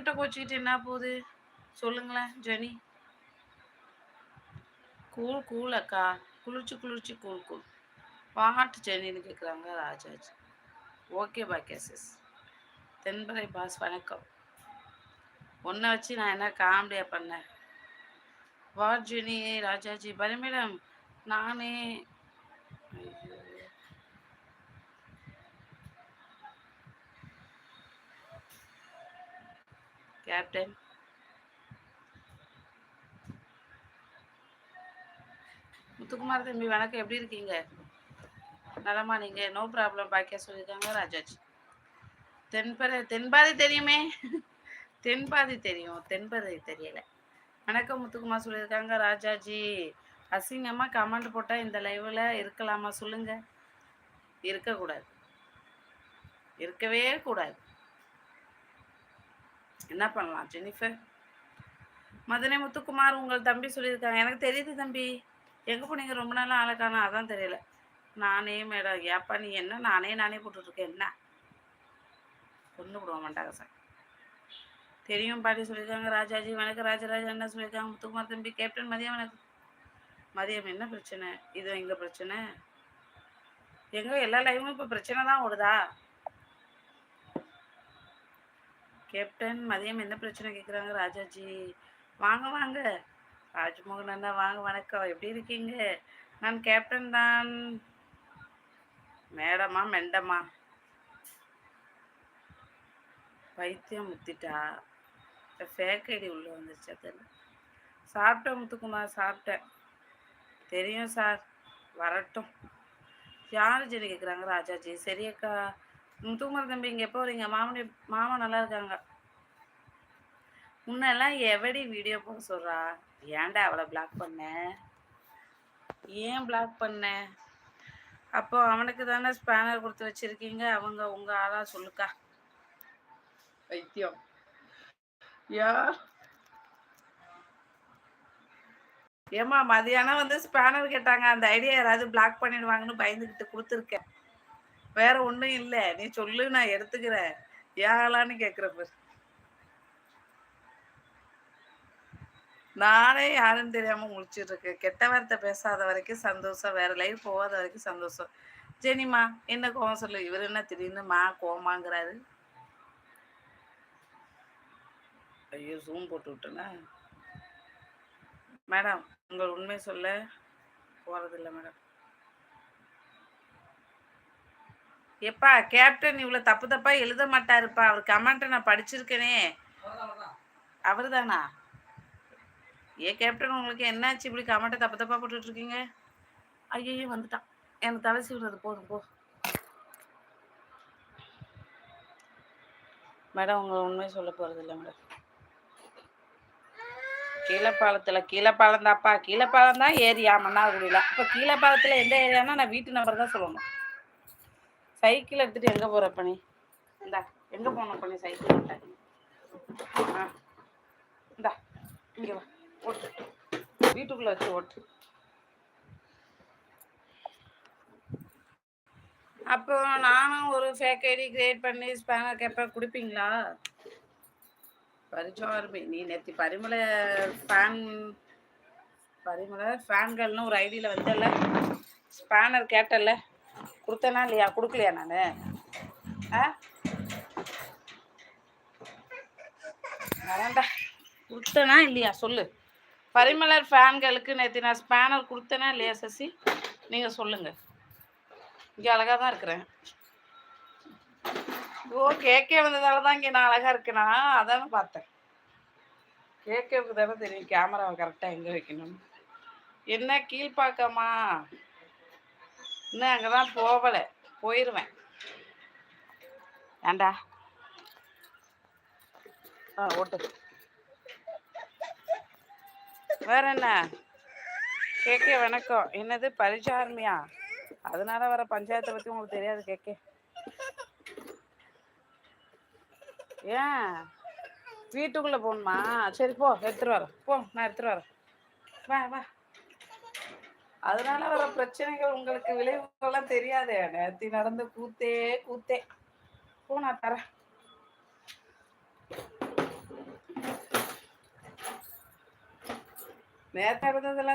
என்கிட்ட கோச்சிக்கிட்டு என்ன போகுது? சொல்லுங்களேன் ஜெனி. கூல் கூல் அக்கா. குளிர்ச்சி குளிர்ச்சி கூல் கூல் பாட்டு ஜெனின்னு கேட்குறாங்க ராஜாஜி. ஓகே பாக்கியா சிஸ் தென்பரை பாஸ் வணக்கம். உன்னை வச்சு நான் என்ன காமெடியாக பண்ணேன்? What Jenny Rajaji. பரமேடம் நானே ஐயோ. கேப்டன் முத்துக்குமார் தம்பி வணக்கம். எப்படி இருக்கீங்க? நலமா நீங்க? நோ ப்ராப்ளம் பாக்கியா சொல்லியிருக்காங்க ராஜாஜி. தென்பறை தென்பாதி தெரியுமே? தென்பாதி தெரியும். தென்பதை தெரியல. வணக்கம் முத்துக்குமார் சொல்லியிருக்காங்க ராஜாஜி. அசிங்கமா கமெண்ட் போட்டா இந்த லைவ்ல இருக்கலாமா? சொல்லுங்க. இருக்கக்கூடாது. இருக்கவே கூடாது. என்ன பண்ணலாம் ஜெனிஃபர்? மதுரை முத்துக்குமார் உங்கள் தம்பி சொல்லியிருக்காங்க. எனக்கு தெரியுது தம்பி. எங்கே போனீங்க? ரொம்ப நாளாக ஆளை அதான் தெரியல. நானே மேடம் ஏப்பா நீ என்ன? நானே நானே போட்டுட்ருக்கேன். என்ன? கொண்டு விடுவோம் மாட்டாங்க சார். தெரியும் பாட்டி சொல்லியிருக்காங்க. ராஜாஜி வணக்கம். ராஜராஜா என்ன சொல்லியிருக்காங்க. முத்துக்குமார் தம்பி கேப்டன் மதியம் வணக்கம். மதியம் என்ன பிரச்சனை? இது எங்க பிரச்சனை. எங்கே எல்லா லைவும் இப்போ பிரச்சனை தான் ஓடுதா? கேப்டன் மதியம் என்ன பிரச்சனை கேட்குறாங்க ராஜாஜி? வாங்க வாங்க. ராஜ்மோகன் அண்ணா வாங்க வணக்கம். எப்படி இருக்கீங்க? நான் கேப்டன் தான். மேடமா மெண்டமா? பைத்தியம் முத்திட்டா? ஃபேக் ஐடி உள்ள வந்துருச்சு அதில் சாப்பிட்டேன் முத்துக்குமார் சாப்பிட்டேன். தெரியும் சார் வரட்டும். யார் ஜெனி கேட்குறாங்க ராஜாஜி? சரியக்கா தூங்குற தம்பி இங்கே எப்போ வரீங்க? மாமனி மாமா நல்லா இருக்காங்க. முன்னெல்லாம் எவடி வீடியோ போட சொல்றா? ஏன்டா அவளை பிளாக் பண்ண? ஏன் பிளாக் பண்ண? அப்போ அவனுக்கு தானே ஸ்பேனர் கொடுத்து வச்சிருக்கீங்க. அவங்க உங்க ஆளா சொல்லுக்கா. வைத்தியம். யா ஏமா மதியானம் வந்து ஸ்பேனர் கேட்டாங்க. அந்த ஐடியா யாராவது பிளாக் பண்ணிடுவாங்கன்னு பயந்துகிட்டு கொடுத்துருக்கேன். வேற ஒன்றும் இல்லை. நீ சொல்லு நான் எடுத்துக்கிறேன். ஏகலான்னு கேட்குற பேர். நானே யாருன்னு தெரியாம முடிச்சிட்டு இருக்கேன். கெட்ட வார்த்தை பேசாத வரைக்கும் சந்தோஷம். வேற லைஃப் போகாத வரைக்கும் சந்தோஷம். ஜெனிமா என்ன கோவம் சொல்லு? இவர் என்ன திடீர்னு மா கோமாங்கிறாரு. ஐயோ ஜூம் போட்டு விட்டேனா. மேடம் உங்கள் உண்மை சொல்ல போகிறதில்ல மேடம். எப்பா கேப்டன் இவ்வளவு தப்பு தப்பா எழுத மாட்டாருப்பா. அவர் கமெண்ட்டை நான் படிச்சிருக்கேனே. அவர் தானா ஏ கேப்டன் உங்களுக்கு என்னாச்சு? இப்படி கமெண்ட்டை தப்பு தப்பா போட்டுட்டு இருக்கீங்க ஐயோ வந்துட்டான். எனக்கு தலை விடுறது போதும் போ. மேடம் உங்க உண்மையை சொல்ல போறது இல்லை மேடம். கீழப்பாலத்தில் கீழப்பாலம் தான்ப்பா. கீழப்பாலம் தான் ஏரியா மன்னார்குடியில். இப்போ கீழப்பாலத்துல எந்த ஏரியானா நான் வீட்டு நம்பர் தான் சொல்லணும். சைக்கிள் எடுத்துட்டு எங்க போற பண்ணி இந்தா எங்க போன பண்ணி சைக்கிள் ஓட்ட ஆ இந்தா இங்க வா ஓட்டு. வீட்டுக்குள்ள வச்சு ஓட்டு. அப்போ நானும் ஒரு ஃபேக் ஐடி கிரியேட் பண்ணி ஸ்பேனர் கேட்பேன் கொடுப்பீங்களா? பரிச்சோர்பி நீ நேற்று பரிமள ஃபேன் பரிமள ஃபேன்கள்னு ஒரு ஐடியில் வந்தல ஸ்பேனர் கேட்டல கொடுத்தேனா இல்லையா? கொடுக்கலையா நான்? ஆ? வரேன்டா கொடுத்தனா இல்லையா? சொல்லு. பரிமலர் ஃபேன்களுக்கு நேற்று நான் ஸ்பேனர் கொடுத்தேனா இல்லையா சசி? நீங்கள் சொல்லுங்கள் இங்கே அழகாக தான் இருக்கிறேன். ஓ கேக்கே வந்ததால தான் இங்கே நான் அழகாக இருக்கேனா? அதானே பார்த்தேன். கேக்கேவுக்கு தானே தெரியும். கேமராவை கரெக்டாக எங்கே வைக்கணும் என்ன கீழ்பாக்கமா? இன்னும் அங்கே தான் போகலை. போயிடுவேன் ஏண்டா? ஆ ஓட்டு. வேற என்ன? கேக்கே வணக்கம். என்னது? பரிச்சாரமியா? அதனால வர பஞ்சாயத்தை பத்தி உங்களுக்கு தெரியாது கேக்கே. ஏன்? வீட்டுக்குள்ள போகணுமா? சரி போ எடுத்துட்டு வரேன் போ நான் எடுத்துட்டு வரேன் வா வா. அதனால வர பிரச்சனைகள் உங்களுக்கு விளைவுகள்லாம் தெரியாது. நேத்தி நடந்த கூத்தே கூத்தே. போ நான் தரேன். நேத்த இருந்ததெல்லாம்